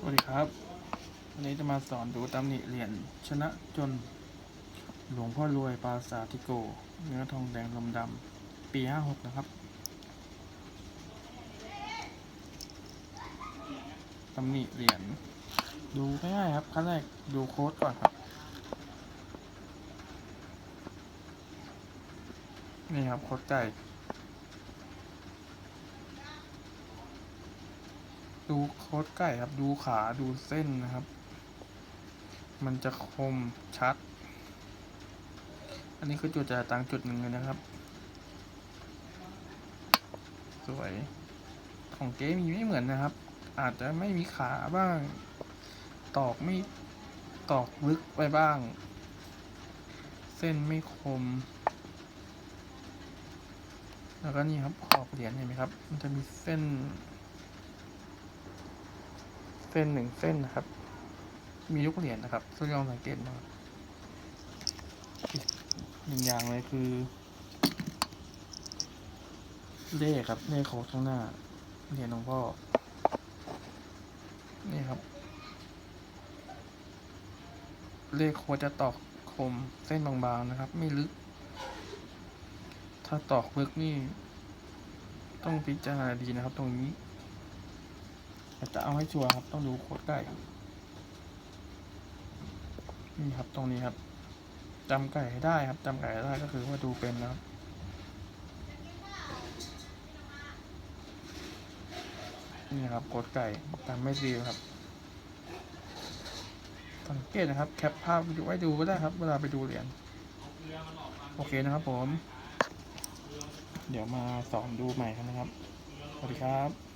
สวัสดีครับ วันนี้จะมาสอนดูตำหนิเหรียญชนะจน หลวงพ่อรวยปราสาทิโก เนื้อทองแดงลมดำ ปี 56 นะครับ ตำหนิเหรียญดูง่ายๆครับ ขั้นแรกดูโค้ดก่อนครับ นี่ครับโค้ดไก่ ดูโคดไก่ครับ ดูขาดูเส้นนะครับ มันจะคมชัด อันนี้คือจุดจ่ายตังจุดหนึ่งเลยนะครับ สวย ของเก๊มีไม่เหมือนนะครับ อาจจะไม่มีขาบ้าง ตอกไม่ตอกลึกไปบ้าง เส้นไม่คม แล้วก็นี่ครับขอบเหรียญเห็นไหมครับ มันจะมีเส้น เส้นหนึ่งเส้นนะครับ มีลูกเหรียญนะครับทดลองสังเกตนะครับอีกหนึ่งอย่างเลยคือ เลขครับ เลขโค้ดข้างหน้า เหรียญหลวงพ่อ นี่ครับ เลขโคจะตอกคมเส้นบางๆนะครับ ไม่ลึก ถ้าตอกลึกนี่ ต้องพิจารณาดีนะครับตรงนี้ จะเอาให้ชัวร์ครับ ต้องดูโค้ดไก่นี่ครับตรงนี้ครับจำไก่ให้ได้ครับจำไก่ให้ได้ก็คือว่าดูเป็นนะครับนี่ครับโค้ดไก่จำไม่ดีครับ สังเกตนะครับ แคปภาพไว้ดูก็ได้ครับ เวลาไปดูเหรียญโอเคนะครับผม เดี๋ยวมาสอนดูใหม่กันนะครับ สวัสดีครับ